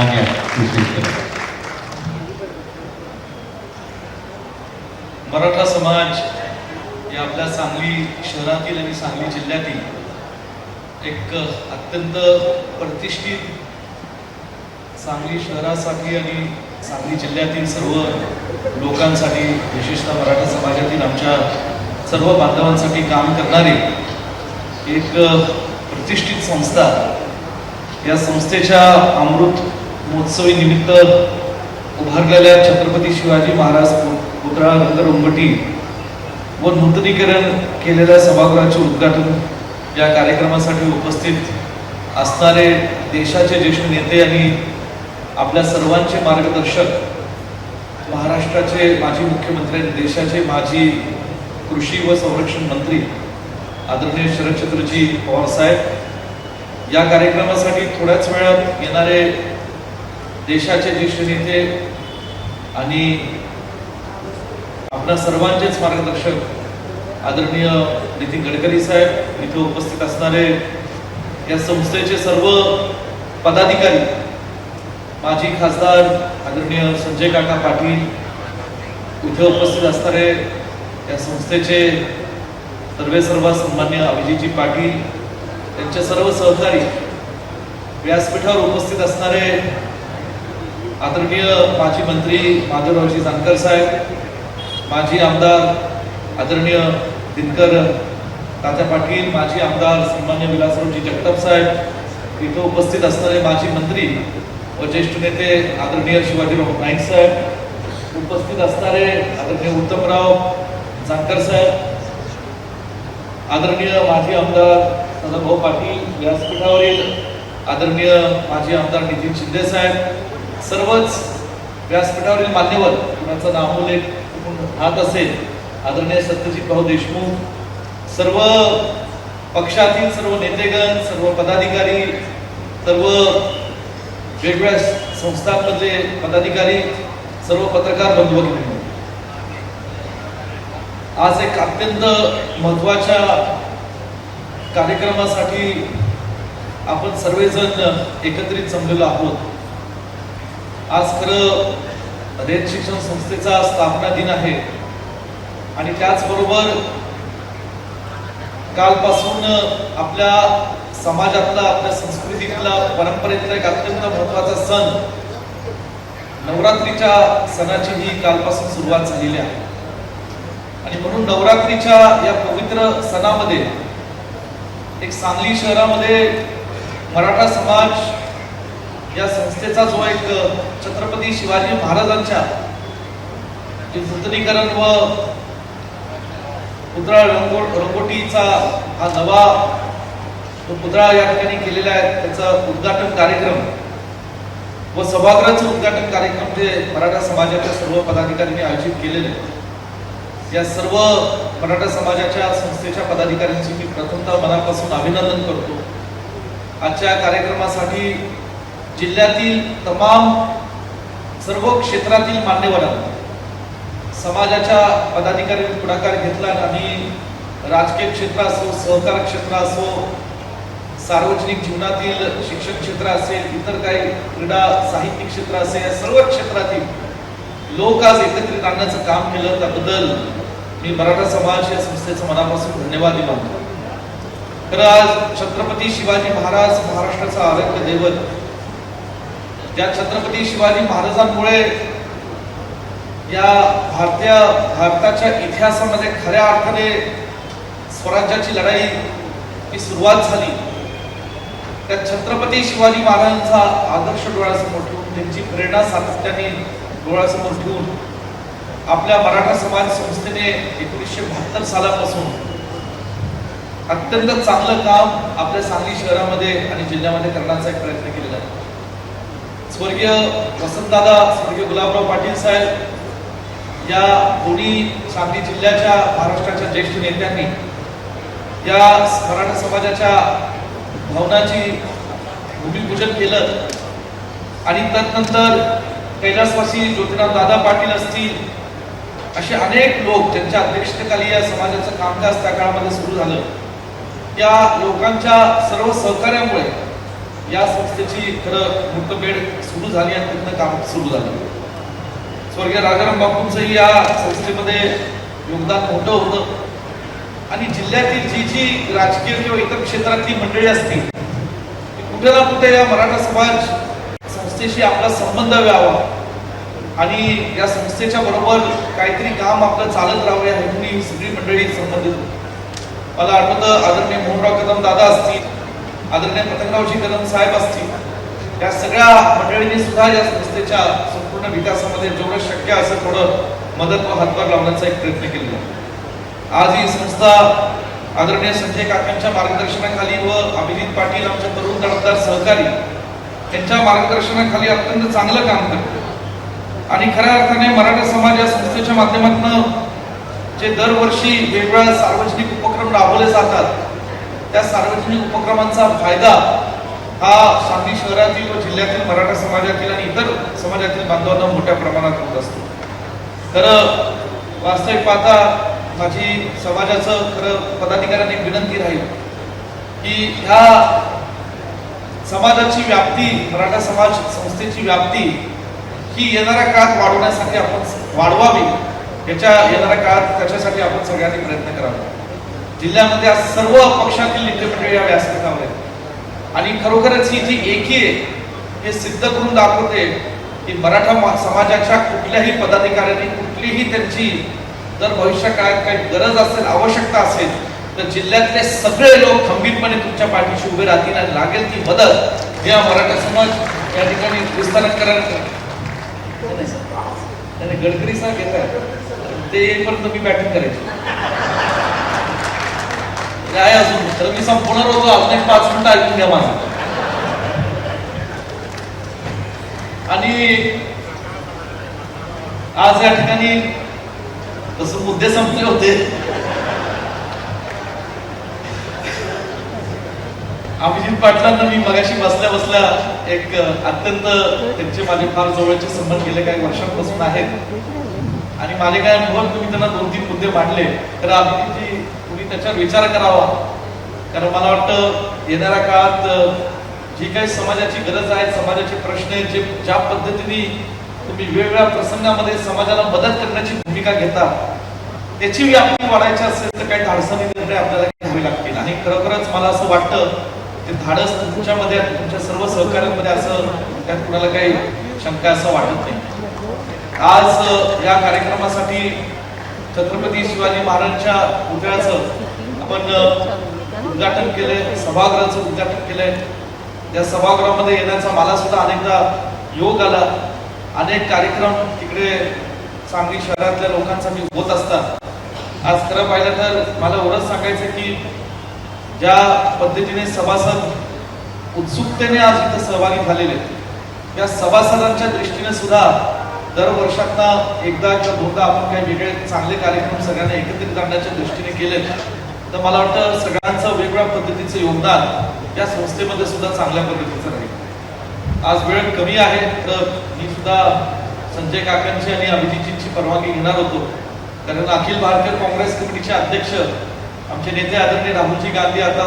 मान्य मराठा समाज या आपल्या सांगली शहरातील आणि सांगली जिल्ह्यातील एक अत्यंत प्रतिष्ठित सांगली शहरासाठी आणि सांगली जिल्ह्यातील सर्व लोकांसाठी विशेषतः मराठा समाजातील आमच्या सर्व बांधवांसाठी काम करणारी एक प्रतिष्ठित संस्था या संस्थेच्या अमृत महोत्सवी निमित्त उभारलेल्या छत्रपती शिवाजी महाराज पुतळा पुतळा रंगरंगटी व नूतनीकरण केलेल्या सभागृहाचे उद्घाटन या कार्यक्रमासाठी उपस्थित असणारे देशाचे ज्येष्ठ नेते आणि आपल्या सर्वांचे मार्गदर्शक महाराष्ट्राचे माजी मुख्यमंत्री आणि देशाचे माजी कृषी व संरक्षण मंत्री आदरणीय शरदचंद्रजी पवारसाहेब या कार्यक्रमासाठी थोड्याच वेळात येणारे देशाचे ज्येष्ठ नेते आणि आपल्या सर्वांचेच मार्गदर्शक आदरणीय नितीन गडकरी साहेब इथे उपस्थित असणारे या संस्थेचे सर्व पदाधिकारी माजी खासदार आदरणीय संजय काका पाटील इथे उपस्थित असणारे या संस्थेचे सर्वे सर्व सन्मान्य अभिजितजी पाटील त्यांचे सर्व सहकारी व्यासपीठावर उपस्थित असणारे आदरणीय माजी मंत्री माधवरावजी जानकर साहेब माजी आमदार आदरणीय दिनकर तात्या पाटील माजी आमदार सन्मान्य विलासरावजी जगताप साहेब इथं उपस्थित असणारे माजी मंत्री व ज्येष्ठ नेते आदरणीय शिवाजीराव नाईक साहेब उपस्थित असणारे आदरणीय उत्तमराव जानकर साहेब आदरणीय माजी आमदार सदाभाऊ पाटील व्यासपीठावरील आदरणीय माजी आमदार नितीन शिंदे साहेब सर्वच व्यासपीठावरील मान्यवर कुणाचा नामोल्लेख हात राहत असेल आदरणीय सत्यजित भाऊ देशमुख सर्व पक्षातील सर्व नेतेगण सर्व पदाधिकारी सर्व वेगवेगळ्या संस्थांमधले पदाधिकारी सर्व पत्रकार बंधू आज एक अत्यंत महत्त्वाच्या कार्यक्रमासाठी आपण सर्वजण एकत्रित जमलेलो आहोत. आज खरं रेत शिक्षण संस्थेचा स्थापना दिन आहे. आणि त्याचबरोबर कालपासून आपल्या समाजातला आपल्या संस्कृतीतला परंपरेतला एक अत्यंत महत्त्वाचा सण नवरात्रीच्या सणाची ही कालपासून सुरुवात झालेली आहे. आणि म्हणून नवरात्रीच्या या पवित्र सणामध्ये एक सांगली शहरामध्ये मराठा समाज या संस्थेचा जो एक छत्रपती शिवाजी महाराजांच्या नूतनीकरण व पुतळा रंगो रंगोटीचा हा नवा जो पुतळा या ठिकाणी केलेला आहे त्याचा उद्घाटन कार्यक्रम व सभागृहाचं उद्घाटन कार्यक्रम जे मराठा समाजाच्या सर्व पदाधिकाऱ्यांनी आयोजित केलेले आहे. या सर्व मराठा समाजाच्या संस्थेच्या पदाधिकाऱ्यांची मी प्रथमतः मनापासून अभिनंदन करतो आजच्या कार्यक्रमासाठी जिल्ह्यातील तमाम सर्व क्षेत्रातील मान्यवरांनी समाजाच्या पदाधिकाऱ्यांनी पुढाकार घेतला आणि राजकीय क्षेत्र असो सहकार क्षेत्र असो सार्वजनिक जीवनातील शिक्षण क्षेत्र असेल इतर काही क्रीडा साहित्यिक क्षेत्र असेल या सर्व क्षेत्रातील लोक आज एकत्रित आणण्याचं काम केलं. त्याबद्दल मी मराठा समाज या संस्थेचं मनापासून धन्यवाद मानतो. तर आज छत्रपती शिवाजी महाराज महाराष्ट्राचा आरोग्य दैवत ज्या छत्रपती शिवाजी महाराजांमुळे या भारतीय भारताच्या इतिहासामध्ये खऱ्या अर्थाने स्वराज्याची लढाई ही सुरुवात झाली. त्या छत्रपती शिवाजी महाराजांचा आदर्श डोळ्यासमोर ठेवून त्यांची प्रेरणा सातत्याने डोळ्यासमोर ठेवून आपल्या मराठा समाज संस्थेने एकोणीसशे बहात्तर सालापासून अत्यंत चांगलं काम आपल्या सांगली शहरामध्ये आणि जिल्ह्यामध्ये करण्याचा एक प्रयत्न केलेला आहे. स्वर्गीय वसंतदादा स्वर्गीय गुलाबराव पाटील साहेब या दोन्ही सांगली जिल्ह्याच्या महाराष्ट्राच्या ज्येष्ठ नेत्यांनी या मराठा समाजाच्या भावनाची भूमिपूजन केलं आणि त्यानंतर कैलासवासी ज्योतिराव दादा पाटील असतील असे अनेक लोक ज्यांच्या अध्यक्षतेखाली या समाजाचं कामकाज त्या काळामध्ये सुरू झालं. या लोकांच्या सर्व सहकार्यामुळे या संस्थेची खरं मुहूर्तमेढ सुरू झाली आणि तिथनं काम सुरू झालं. स्वर्गीय राजाराम बापूंचंही या संस्थेमध्ये योगदान मोठं होतं. आणि जिल्ह्यातील जी जी राजकीय किंवा इतर क्षेत्रातली मंडळी असतील ती कुठे ना कुठे या मराठा समाज संस्थेशी आपला संबंध व्हावा आणि या संस्थेच्या बरोबर काहीतरी काम आपलं चालत राहावं या हेतून सगळी मंडळी संबंधित. होती. मला आठवतं आदरणीय मोहनराव कदम दादा असतील आदरणीय पतंगरावजी कदम साहेब असतील या सगळ्या मंडळींनी सुद्धा या संस्थेच्या संपूर्ण विकासामध्ये जेवढं शक्य असं थोडं मदत व हातभार लावण्याचा एक प्रयत्न केलेला आज ही संस्था आदरणीय संजय काकांच्या मार्गदर्शनाखाली व अभिजित पाटील आमच्या तरुण दळदार सहकारी यांच्या मार्गदर्शनाखाली अत्यंत चांगलं काम करते आणि खऱ्या अर्थाने मराठा समाज या संस्थेच्या माध्यमातून जे दरवर्षी वेगवेगळ्या सार्वजनिक उपक्रम राबवले जातात त्या सार्वजनिक उपक्रमांचा फायदा हा सांगली शहरातील व जिल्ह्यातील मराठा समाजातील आणि इतर समाजातील बांधवांना मोठ्या प्रमाणात होत असतो. तर वास्तविक पाहता माझी समाजाचं खरं पदाधिकाऱ्यांनी विनंती राहील की ह्या समाजाची व्याप्ती मराठा समाज संस्थेची व्याप्ती ही येणाऱ्या काळात वाढवण्यासाठी आपण वाढवावी याच्या येणाऱ्या काळात त्याच्यासाठी आपण सगळ्यांनी प्रयत्न करावा. जिल्ह्यामध्ये आज सर्व पक्षातील नेतेमंडळी या व्यासपीठावर आहेत. आणि खरोखरच ही जी एकी आहे हे सिद्ध करून दाखवते की मराठा मा- समाजाच्या कुठल्याही पदाधिकाऱ्यांनी कुठलीही त्यांची जर भविष्य काळात काही गरज असेल आवश्यकता असेल तर जिल्ह्यातले सगळे लोक खंबीरपणे तुमच्या पाठीशी उभे राहतील आणि लागेल ती मदत या मराठा समाज या ठिकाणी विस्तारण करायला त्याने गडकरी साहेब घेत आहेत. ते येईपर्यंत मी बॅटिंग करायची. काय अजून तर मी संपूर्ण होतो. अजून एक पाच मिनिटं ऐकून घ्या माझं. आणि आज या ठिकाणी तसं मुद्दे संपले होते अभिजित पाटलांना मी मगाशी बसल्या बसल्या एक अत्यंत त्यांचे माझे फार जवळचे संबंध गेले काही वर्षांपासून आहेत. आणि माझे काय अनुभव तुम्ही त्यांना दोन तीन मुद्दे मांडले. तर अभिजितजी त्याच्यावर विचार करावा. कारण मला वाटतं येणाऱ्या काळात जी काही समाजाची गरज आहे समाजाचे प्रश्न आहेत जे ज्या पद्धतीने तुम्ही वेगवेगळ्या प्रसंगामध्ये समाजाला मदत करण्याची भूमिका घेता त्याची व्याप्ती वाढायची असेल तर काही धाडसाने निर्णय आपल्याला घ्यावे लागतील. आणि खरोखरच मला असं वाटतं ते धाडस तुमच्यामध्ये तुमच्या सर्व सहकार्यांमध्ये असं त्यात कुणाला काही शंका असं वाटत नाही. आज या कार्यक्रमासाठी छत्रपती शिवाजी महाराजांच्या पुतळ्याचं आपण उद्घाटन केलंय सभागृहाचं उद्घाटन केलंय. त्या सभागृहामध्ये येण्याचा मला सुद्धा अनेकदा योग आला. अनेक कार्यक्रम तिकडे सांगली शहरातल्या लोकांसाठी होत असतात. आज खरं पाहिलं तर मला एवढंच सांगायचं की ज्या पद्धतीने सभासद उत्सुकतेने आज इथं सहभागी झालेले आहेत, त्या सभासदांच्या दृष्टीने सुद्धा दर वर्षांना एकदा किंवा दोनदा आपण काही वेगळे चांगले कार्यक्रम सगळ्यांना एकत्रित आणण्याच्या दृष्टीने केले तर मला वाटतं सगळ्यांचं वेगवेगळ्या पद्धतीचं योगदान या संस्थेमध्ये सुद्धा चांगल्या पद्धतीचं राहील. आज वेळ कमी आहे तर मी सुद्धा संजय काकांची आणि अभिजितजींची परवानगी घेणार होतो. कारण अखिल भारतीय काँग्रेस कमिटीचे अध्यक्ष आमचे नेते आदरणीय राहुलजी गांधी आता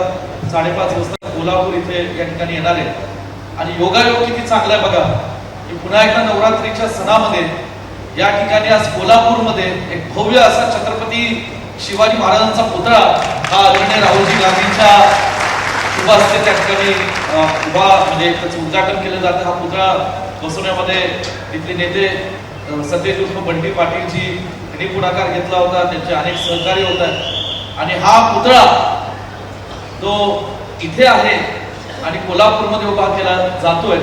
साडेपाच वाजता कोल्हापूर इथे या ठिकाणी येणार आहेत. आणि योगायोग किती चांगला आहे बघा. की पुन्हा एकदा नवरात्रीच्या सणामध्ये या ठिकाणी आज कोल्हापूरमध्ये एक भव्य असा छत्रपती शिवाजी महाराजांचा पुतळा हा आदरणीय राहुलजी गांधींच्या उभा असते त्या ठिकाणी उभा म्हणजे त्याचं उद्घाटन केलं जातं. हा पुतळा बसवण्यामध्ये तिथले नेते अ, सतेज उर्फ बंटी पाटीलजी यांनी पुढाकार घेतला होता. त्यांचे अनेक सहकारी होत. आहेत आणि हा पुतळा तो इथे आहे आणि कोल्हापूरमध्ये उभा केला जातोय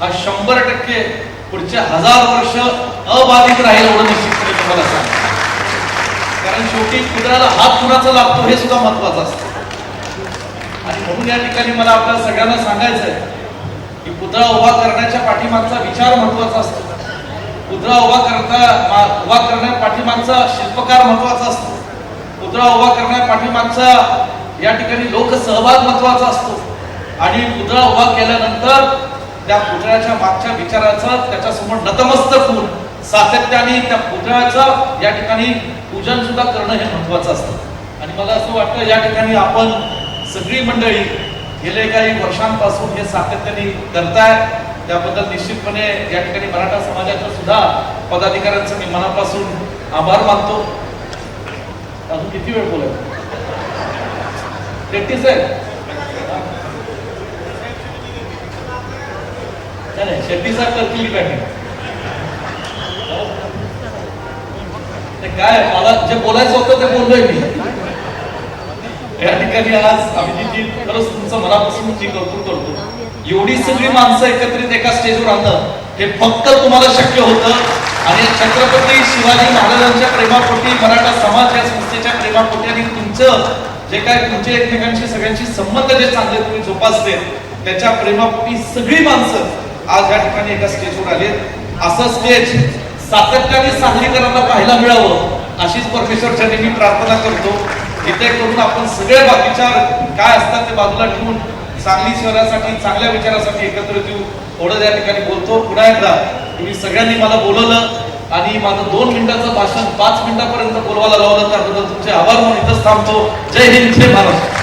हा शंभर टक्के पुढचे हजार वर्ष अबाधित राहील एवढं निश्चितपणे तुम्हाला सांग कारण शेवटी पुतळ्याला हात कुणाचा लागतो हे सुद्धा महत्वाचं असतं. आणि म्हणून या ठिकाणी मला आपल्या सगळ्यांना सांगायचं आहे की पुतळा उभा करण्याच्या पाठीमागचा विचार महत्त्वाचा असतो. पुतळा उभा करता उभा करण्या पाठीमागचा शिल्पकार महत्त्वाचा असतो. पुतळा उभा करण्या पाठीमागचा या ठिकाणी लोकसहभाग महत्त्वाचा असतो. आणि पुतळा उभा केल्यानंतर त्या पुतळ्याच्या मागच्या विचाराचं त्याच्यासमोर नतमस्तक होऊन सातत्याने त्या पुतळ्याचं या ठिकाणी पूजन सुद्धा करणं हे महत्वाचं असतं. आणि मला असं वाटतं या ठिकाणी आपण सगळी मंडळी गेले काही वर्षांपासून हे सातत्याने करताय. त्याबद्दल निश्चितपणे या ठिकाणी मराठा समाजाच्या सुद्धा पदाधिकाऱ्यांचं मी मनापासून आभार मानतो. अजून किती वेळ बोलायचं? तेहतीस आहे. नाही, नाही शेट्टी साहेब करतील की काय मला जे बोलायचं होतं ते बोललोय मी. या ठिकाणी आज अभिजितजी खरंच तुमचं मनापासून जी कौतुक करतो. एवढी सगळी माणसं एकत्रित एका स्टेजवर आणणं हे फक्त तुम्हाला शक्य होतं. आणि छत्रपती शिवाजी महाराजांच्या प्रेमापोटी मराठा समाज या संस्थेच्या प्रेमापोटी आणि तुमचं जे काय तुमचे एकमेकांशी सगळ्यांशी संबंध जे चांगले तुम्ही जोपासले त्याच्या प्रेमापोटी सगळी माणसं आज या ठिकाणी एका स्टेजवर आले. असं स्टेज सातत्याने सांगलीकरांना पाहायला मिळावं अशीच परमेश्वरच्या मी प्रार्थना करतो. इथे करून आपण सगळे बाकीच्या काय असतात ते बाजूला ठेवून सांगली शहरासाठी चांगल्या विचारासाठी एकत्रित येऊ एवढं या ठिकाणी बोलतो. पुन्हा एकदा तुम्ही सगळ्यांनी मला बोलवलं आणि माझं दोन मिनिटाचं भाषण पाच मिनिटापर्यंत बोलवायला लावलं त्याबद्दल तुमचे आभार म्हणून इथंच थांबतो. जय हिंद जय महाराष्ट्र.